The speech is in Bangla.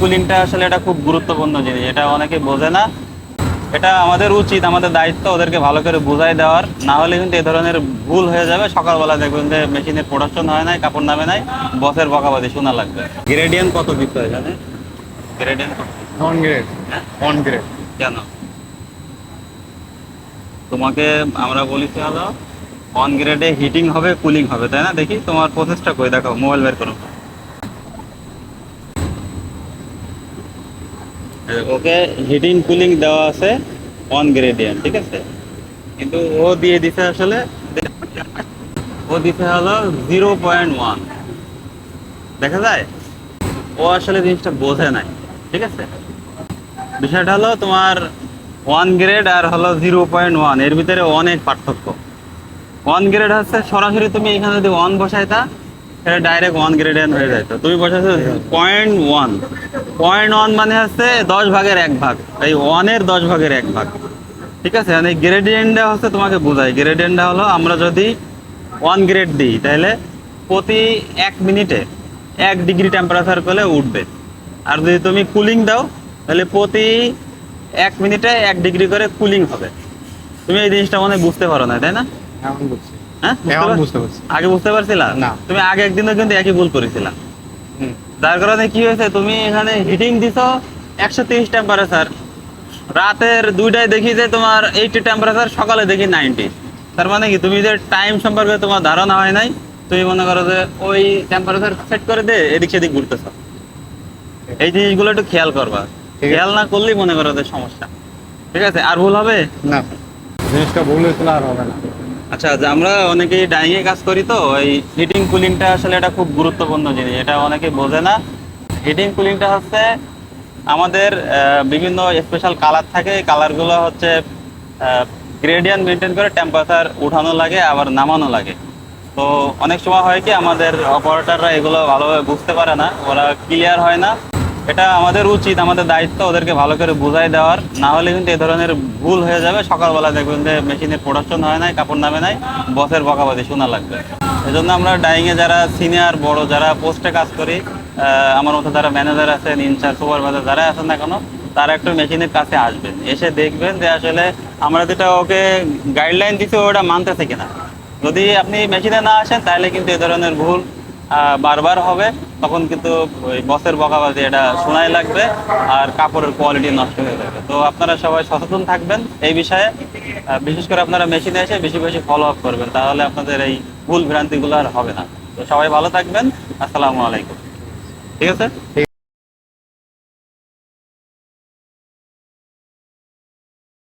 কুলিংটা আসলে এটা খুব গুরুত্বপূর্ণ জিনিস এটা অনেকে বোঝে না। এটা আমাদের উচিত আমাদের দায়িত্ব ওদেরকে ভালো করে বুঝাই দেওয়ার। না হলে কিন্তু এই ধরনের ভুল হয়ে যাবে। সকালবেলা দেখবেন যে মেশিনের প্রোডাকশন হয় নাই কাপড় নামে নাই বসের বকাবাদি শোনা লাগবে। গ্রেডিয়েন্ট কত দিতে হয় জানে গ্রেডিয়েন্ট কত? On grade? অন গ্রেড কেন? তোমাকে আমরা বলেছি হলো? অন গ্রেডে হিটিং হবে কুলিং হবে তাই না? দেখি তোমার প্রসেসটা করে দেখো মোবাইল বের করো এই দেখো, ওকে হিটিং কুলিং দেওয়া আছে অন গ্রেডিয়েন্ট ঠিক আছে? কিন্তু ও দিয়ে দিছে আসলে, ও দিছে হলো জিরো পয়েন্ট ওয়ান দেখা যায়? ও আসলে জিনিসটা বোঝে নাই, ঠিক আছে? বিষয়টা হলো তোমার ওয়ান গ্রেড আর হলো জিরো পয়েন্ট ওয়ানের ভিতরে অনেক পার্থক্য। ওয়ান গ্রেড হচ্ছে সরাসরি তুমি এখানে যদি ওয়ান বসাইতা সেটা ডাইরেক্ট ওয়ান গ্রেড হয়ে যেত তুমি বসাইছো পয়েন্ট ওয়ান পয়েন্ট ওয়ান মানে হচ্ছে দশ ভাগের এক ভাগ। এই ওয়ানের দশ ভাগের এক ভাগ। ঠিক আছে? মানে গ্রেডিয়েন্টটা হচ্ছে তোমাকে বোঝাই গ্রেডিয়েন্টটা হলো আমরা যদি ওয়ান গ্রেড দিই, তাহলে প্রতি এক মিনিটে এক ডিগ্রি টেম্পারেচার করলে উঠবে। আর যদি তুমি কুলিং দাও, তাহলে প্রতি এক মিনিটে এক ডিগ্রি করে কুলিং হবে। তুমি এই জিনিসটা মনে হয় বুঝতে পারো না, তাই না? এখন বুঝছি। হ্যাঁ? পারছি? আগে বুঝতে পারছিলা? না। তুমি আগে একদিনও কিন্তু একই ভুল করেছিলা। যার কারণে কি হয়েছে তুমি এখানে হিটিং দিছো একশো তিরিশ টেম্পারেচার রাতের দুইটায় দেখি যে তোমার এইটি টেম্পারেচার সকালে দেখি নাইনটি তার মানে কি তুমি যে টাইম সম্পর্কে তোমার ধারণা হয় নাই তুমি মনে করো যে ওই টেম্পারেচার সেট করে দে এদিক সেদিক ঘুরতেছ। এই জিনিসগুলো একটু খেয়াল করবা। খেয়াল না করলেই মনে করো যে সমস্যা। ঠিক আছে? আর ভুল হবে? না। জিনিসটা ভুল হয়েছিল আর হবে না। আচ্ছা যে আমরা অনেকেই ডাইং এ কাজ করি তো এই হিটিং কুলিংটা আসলে এটা খুব গুরুত্বপূর্ণ জিনিস, এটা অনেকে বোঝে না। হিটিং কুলিংটা হচ্ছে আমাদের বিভিন্ন স্পেশাল কালার থাকে, এই কালারগুলো হচ্ছে গ্রেডিয়ান্ট মেনটেন করে টেম্পারেচার উঠানো লাগে, আবার নামানো লাগে। তো অনেক সময় হয় কি আমাদের অপারেটররা এগুলো ভালোভাবে বুঝতে পারে না, ওরা ক্লিয়ার হয় না। এটা আমাদের উচিত, আমাদের দায়িত্ব ওদেরকে ভালো করে বুঝাই দেওয়ার। না হলে কিন্তু এ ধরনের ভুল হয়ে যাবে। সকালবেলা দেখবেন যে মেশিনের প্রোডাকশন হয় নাই, কাপড় নামে নাই বসের বকাবাদি শোনা লাগবে। এই জন্য আমরা ডাইংয়ে যারা সিনিয়র বড়, যারা পোস্টে কাজ করি আমার মতো যারা ম্যানেজার আছেন ইনচার্জ সুপারভাইজার যারা আছেন না কেন, তারা একটু মেশিনের কাছে আসবেন। এসে দেখবেন যে আসলে আমরা যেটা ওকে গাইডলাইন দিতে ওটা মানতেছে কিনা। যদি আপনি মেশিনে না আসেন, তাহলে কিন্তু এ ধরনের ভুল বারবার হবে, তখন কিন্তু ওই বসের বকাবাজি এটা শোনাই লাগবে আর কাপড়ের কোয়ালিটি নষ্ট হয়ে যাবে। তো আপনারা সবাই সচেতন থাকবেন এই বিষয়ে। বিশেষ করে আপনারা মেশিনে এসে বেশি বেশি ফলো আপ করবেন, তাহলে আপনাদের এই ভুল ভ্রান্তিগুলো আর হবে না। তো সবাই ভালো থাকবেন। আসসালামু আলাইকুম। ঠিক আছে?